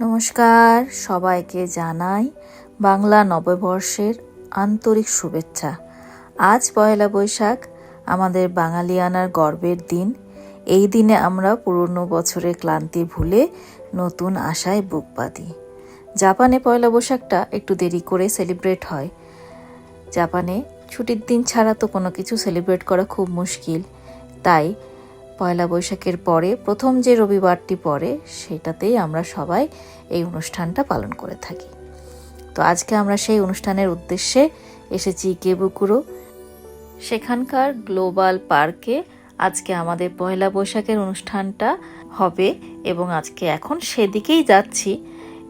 নমস্কার। সবাইকে জানাই বাংলা নববর্ষের আন্তরিক শুভেচ্ছা। আজ পয়লা বৈশাখ, আমাদের বাঙালিয়ানার গর্বের দিন। এই দিনে আমরা পুরনো বছরের ক্লান্তি ভুলে নতুন আশায় বুক বাঁধি। জাপানে পয়লা বৈশাখটা একটু দেরি করে সেলিব্রেট হয়। জাপানে ছুটির দিন ছাড়া তো কোনো কিছু সেলিব্রেট করা খুব মুশকিল। তাই পয়লা বৈশাখের পরে, প্রথম যে রবিবারটি পড়ে, সেটাতেই আমরা সবাই এই অনুষ্ঠানটা পালন করে থাকি। তো আজকে আমরা সেই অনুষ্ঠানের উদ্দেশ্যে এসেছি কেবুকুরো। সেখানকার গ্লোবাল পার্কে আজকে আমাদের পয়লা বৈশাখের অনুষ্ঠানটা হবে এবং আজকে এখন সেদিকেই যাচ্ছি।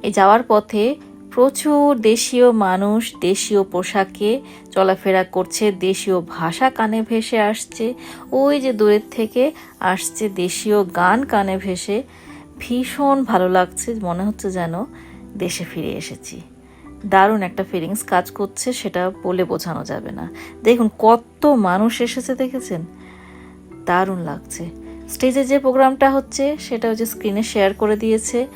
এই যাওয়ার পথে প্রচুর দেশীয় মানুষ দেশীয় পোশাকে চলাফেরা করছে, দেশীয় ভাষা কানে ভেসে আসছে, ওই যে দূরের থেকে আসছে দেশীয় গান কানে ভেসে। ভীষণ ভালো লাগছে, মনে হচ্ছে যেন দেশে ফিরে এসেছি। দারুণ একটা ফিলিংস কাজ করছে, সেটা বলে বোঝানো যাবে না। দেখুন, কত মানুষ এসেছে, দেখেছেন? দারুণ লাগছে। স্টেজে যে প্রোগ্রামটা হচ্ছে, সেটা হচ্ছে স্ক্রিনে শেয়ার করে দিয়েছে।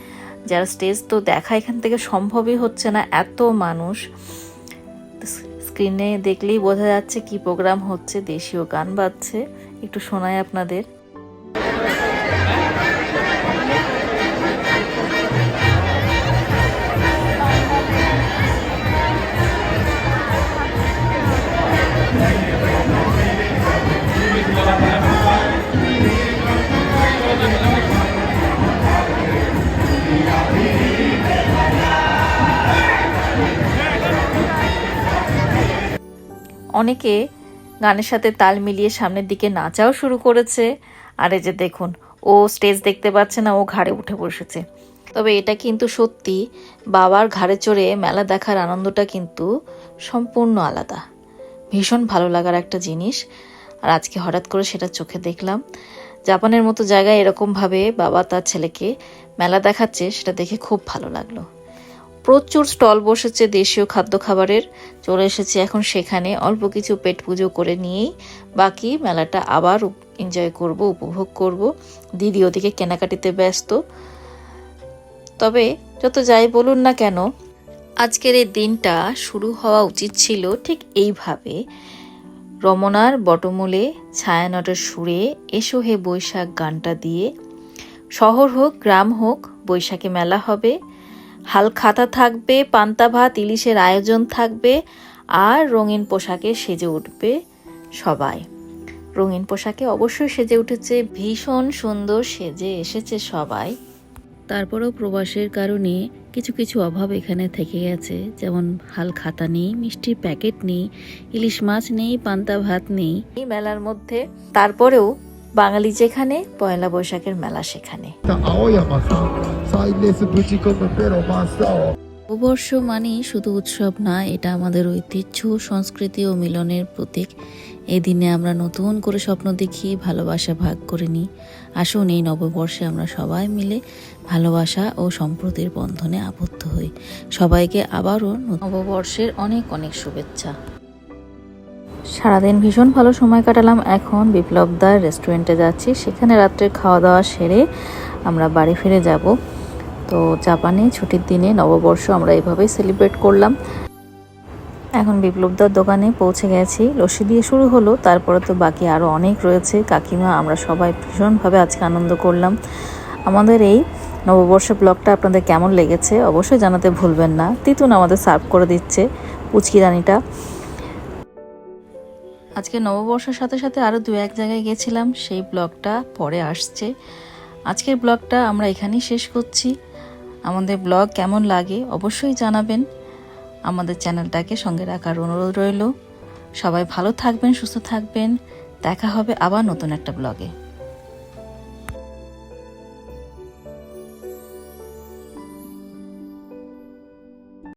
যারা স্টেজ তো দেখা এখান থেকে সম্ভবই হচ্ছে না, এত মানুষ। স্ক্রিনে দেখলেই বোঝা যাচ্ছে কি প্রোগ্রাম হচ্ছে, দেশীয় গান বাজছে। একটু শোনায় আপনাদের। অনেকে গানের সাথে তাল মিলিয়ে সামনের দিকে নাচাও শুরু করেছে। আর এই যে দেখুন, ও স্টেজ দেখতে পাচ্ছে না, ও ঘাড়ে উঠে বসেছে। তবে এটা কিন্তু সত্যি, বাবার ঘাড়ে চড়ে মেলা দেখার আনন্দটা কিন্তু সম্পূর্ণ আলাদা। ভীষণ ভালো লাগার একটা জিনিস। আর আজকে হঠাৎ করে সেটা চোখে দেখলাম। জাপানের মতো জায়গায় এরকমভাবে বাবা তার ছেলেকে মেলা দেখাচ্ছে, সেটা দেখে খুব ভালো লাগল। প্রচুর স্টল বসেছে দেশীয় খাদ্য খাবারের। চলে এসেছি এখন সেখানে। অল্প কিছু পেট পুজো করে নিয়েই বাকি মেলাটা আবার এনজয় করব, উপভোগ করব। দিদি ওদিকে কেনাকাটিতে ব্যস্ত। তবে যত যাই বলুন না কেন, আজকের এই দিনটা শুরু হওয়া উচিত ছিল ঠিক এইভাবে। রমনার বটমূলে ছায়ানটের সুরে এসো হে বৈশাখ গানটা দিয়ে। শহর হোক, গ্রাম হোক, বৈশাখে মেলা হবে। হাল খাতা থাকবে, পান্তা ভাত, ইলিশের আয়োজন থাকবে, আর রঙিন পোশাকে সেজে উঠবে সবাই। রঙিন পোশাকে অবশ্যই সেজে উঠেছে, ভীষণ সুন্দর সেজে এসেছে সবাই। তারপরেও প্রবাসের কারণে কিছু কিছু অভাব এখানে থেকে গেছে, যেমন হাল খাতা নেই, মিষ্টির প্যাকেট নেই, ইলিশ মাছ নেই, পান্তা ভাত নেই। মেলার মধ্যে তারপরেও বাঙালি যেখানে পয়লা বৈশাখের মেলা সেখানে। নববর্ষ মানেই শুধু উৎসব না এটা আমাদের ঐতিহ্য সংস্কৃতি ও মিলনের প্রতীক। এই দিনে আমরা নতুন করে স্বপ্ন দেখি ভালোবাসা ভাগ করে নিই। আসুন এই নববর্ষে আমরা সবাই মিলে ভালোবাসা ও সম্প্রতির বন্ধনে আবদ্ধ হই। সবাইকে আবারও নববর্ষের অনেক অনেক শুভেচ্ছা। সারাদিন ভীষণ ভালো সময় কাটালাম। এখন বিপ্লবদার রেস্টুরেন্টে যাচ্ছি। সেখানে রাত্রে খাওয়া দাওয়া সেরে আমরা বাড়ি ফিরে যাব। তো জাপানে ছুটির দিনে নববর্ষ আমরা এভাবেই সেলিব্রেট করলাম। এখন বিপ্লবদার দোকানে পৌঁছে গেছি। লস্যি দিয়ে শুরু হলো। তারপরে তো বাকি আরও অনেক রয়েছে। কাকিমা, আমরা সবাই ভীষণভাবে আজকে আনন্দ করলাম। আমাদের এই নববর্ষ ব্লগটা আপনাদের কেমন লেগেছে অবশ্যই জানাতে ভুলবেন না। তিতুন আমাদের সার্ভ করে দিচ্ছে পুচকি রানিটা। আজকে নববর্ষের সাথে সাথে আরও দু এক জায়গায় গেছিলাম, সেই ব্লগটা পরে আসছে। আজকের ব্লগটা আমরা এখানেই শেষ করছি। আমাদের ব্লগ কেমন লাগে অবশ্যই জানাবেন। আমাদের চ্যানেলটাকে সঙ্গে রাখার অনুরোধ রইল। সবাই ভালো থাকবেন, সুস্থ থাকবেন। দেখা হবে আবার নতুন একটা ব্লগে।